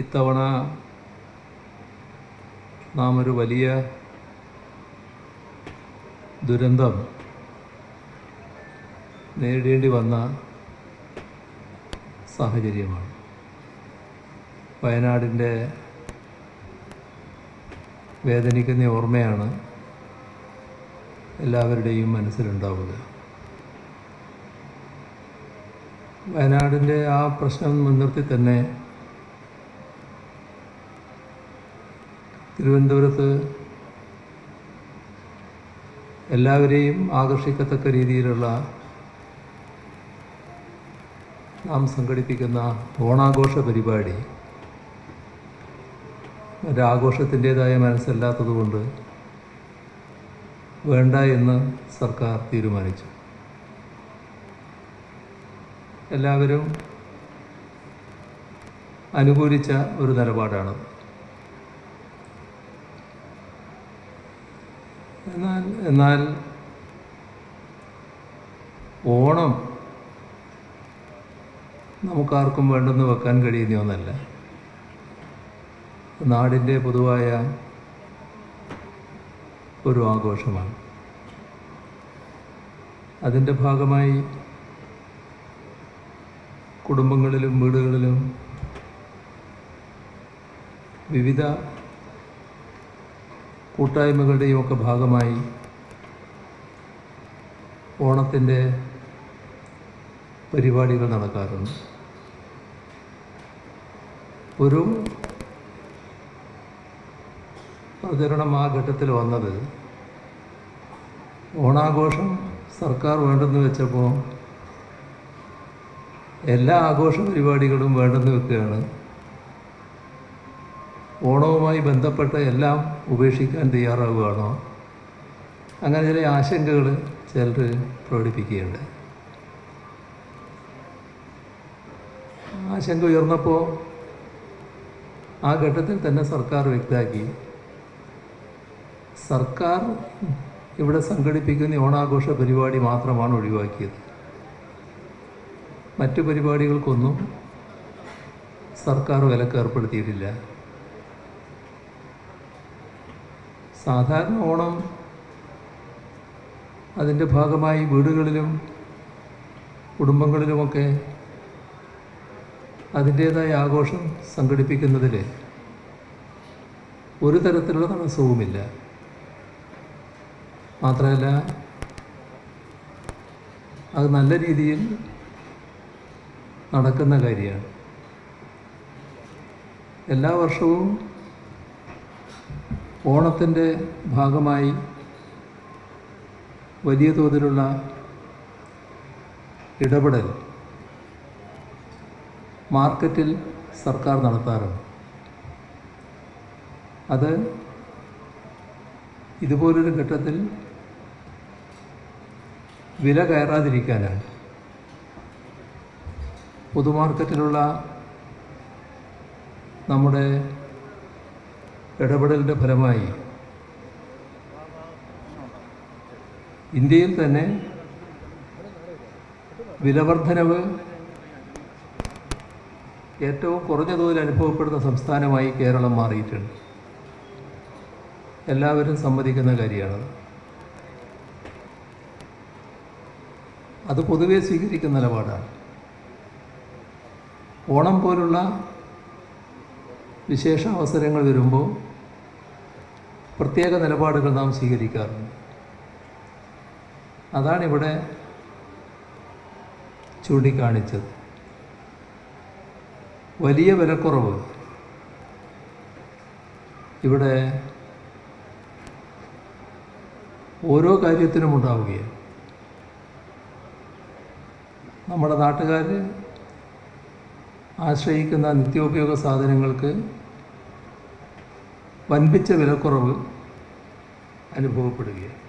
ഇത്തവണ നാം ഒരു വലിയ ദുരന്തം നേരിടേണ്ടി വന്ന സാഹചര്യമാണ്. വയനാടിന്റെ വേദനിക്കുന്ന ഓർമ്മയാണ് എല്ലാവരുടെയും മനസ്സിലുണ്ടാവുക വയനാടിന്റെ ആ പ്രശ്നം മുൻനിർത്തി തന്നെ തിരുവനന്തപുരത്ത് എല്ലാവരെയും ആകർഷിക്കത്തക്ക രീതിയിലുള്ള നാം സംഘടിപ്പിക്കുന്ന ഓണാഘോഷ പരിപാടി. ഒരാഘോഷത്തിന്റേതായ മനസ്സല്ലാത്തതുകൊണ്ട് വേണ്ട എന്ന് സർക്കാർ തീരുമാനിച്ചു. എല്ലാവരും അനുകൂലിച്ച ഒരു നിലപാടാണത് എന്നാൽ എന്നാൽ ഓണം നമുക്കാർക്കും വേണ്ടെന്ന് വെക്കാൻ കഴിയുന്ന ഒന്നല്ല. നാടിന്റെ പൊതുവായ ഒരു ആഘോഷമാണ്. അതിന്റെ ഭാഗമായി കുടുംബങ്ങളിലും വീടുകളിലും വിവിധ കൂട്ടായ്മകളുടെയും ഒക്കെ ഭാഗമായി ഓണത്തിന്റെ പരിപാടികൾ നടക്കാറുണ്ട്. ഒരു പ്രചരണം ആ ഘട്ടത്തിൽ വന്നത് ഓണാഘോഷം സർക്കാർ വേണ്ടെന്ന് വെച്ചപ്പോൾ എല്ലാ ആഘോഷ പരിപാടികളും വേണ്ടെന്ന് വെക്കുകയാണ്. ഓണവുമായി ബന്ധപ്പെട്ട എല്ലാം ഉപേക്ഷിക്കാൻ തയ്യാറാവുകയാണോ? അങ്ങനെ ചില ആശങ്കകൾ ചിലർ പ്രകടിപ്പിക്കുകയുണ്ട്. ആശങ്ക ഉയർന്നപ്പോൾ ആ ഘട്ടത്തിൽ തന്നെ സർക്കാർ വ്യക്തമാക്കി. സർക്കാർ ഇവിടെ സംഘടിപ്പിക്കുന്ന ഓണാഘോഷ പരിപാടി മാത്രമാണ് ഒഴിവാക്കിയത്. മറ്റു പരിപാടികൾക്കൊന്നും സർക്കാർ വിലക്ക് സാധാരണ ഓണം അതിന്റെ ഭാഗമായി വീടുകളിലും കുടുംബങ്ങളിലുമൊക്കെ അതിന്റേതായ ആഘോഷം സംഘടിപ്പിക്കുന്നതിൽ ഒരു തരത്തിലുള്ള തടസ്സവുമില്ല. മാത്രമല്ല അത് നല്ല രീതിയിൽ നടക്കുന്ന കാര്യമാണ്. എല്ലാ വർഷവും ഓണത്തിന്റെ ഭാഗമായി വലിയ തോതിലുള്ള ഇടപെടൽ മാർക്കറ്റിൽ സർക്കാർ നടത്താറുണ്ട്. അത് ഇതുപോലൊരു ഘട്ടത്തിൽ വില കയറാതിരിക്കാനാണ്. പൊതുമാർക്കറ്റിലുള്ള നമ്മുടെ ഇടപെടലിന്റെ ഫലമായി ഇന്ത്യയിൽ തന്നെ വിലവർദ്ധനവ് ഏറ്റവും കുറഞ്ഞ തോതിൽ അനുഭവപ്പെടുന്ന സംസ്ഥാനമായി കേരളം മാറിയിട്ടുണ്ട്. എല്ലാവരും സമ്മതിക്കുന്ന കാര്യമാണ്. അത് പൊതുവെ സ്വീകരിക്കുന്ന നിലപാടാണ്. ഓണം പോലുള്ള വിശേഷ അവസരങ്ങൾ വരുമ്പോൾ പ്രത്യേക നിലപാടുകൾ നാം സ്വീകരിക്കാറുണ്ട്. അതാണിവിടെ ചൂണ്ടിക്കാണിച്ചത്. വലിയ വിലക്കുറവ് ഇവിടെ ഓരോ കാര്യത്തിനും ഉണ്ടാവുകയാണ്. നമ്മുടെ നാട്ടുകാർ ആശ്രയിക്കുന്ന നിത്യോപയോഗ സാധനങ്ങൾക്ക് വൻപിച്ച വിലക്കുറവ് അനുഭവപ്പെടുകയാണ്.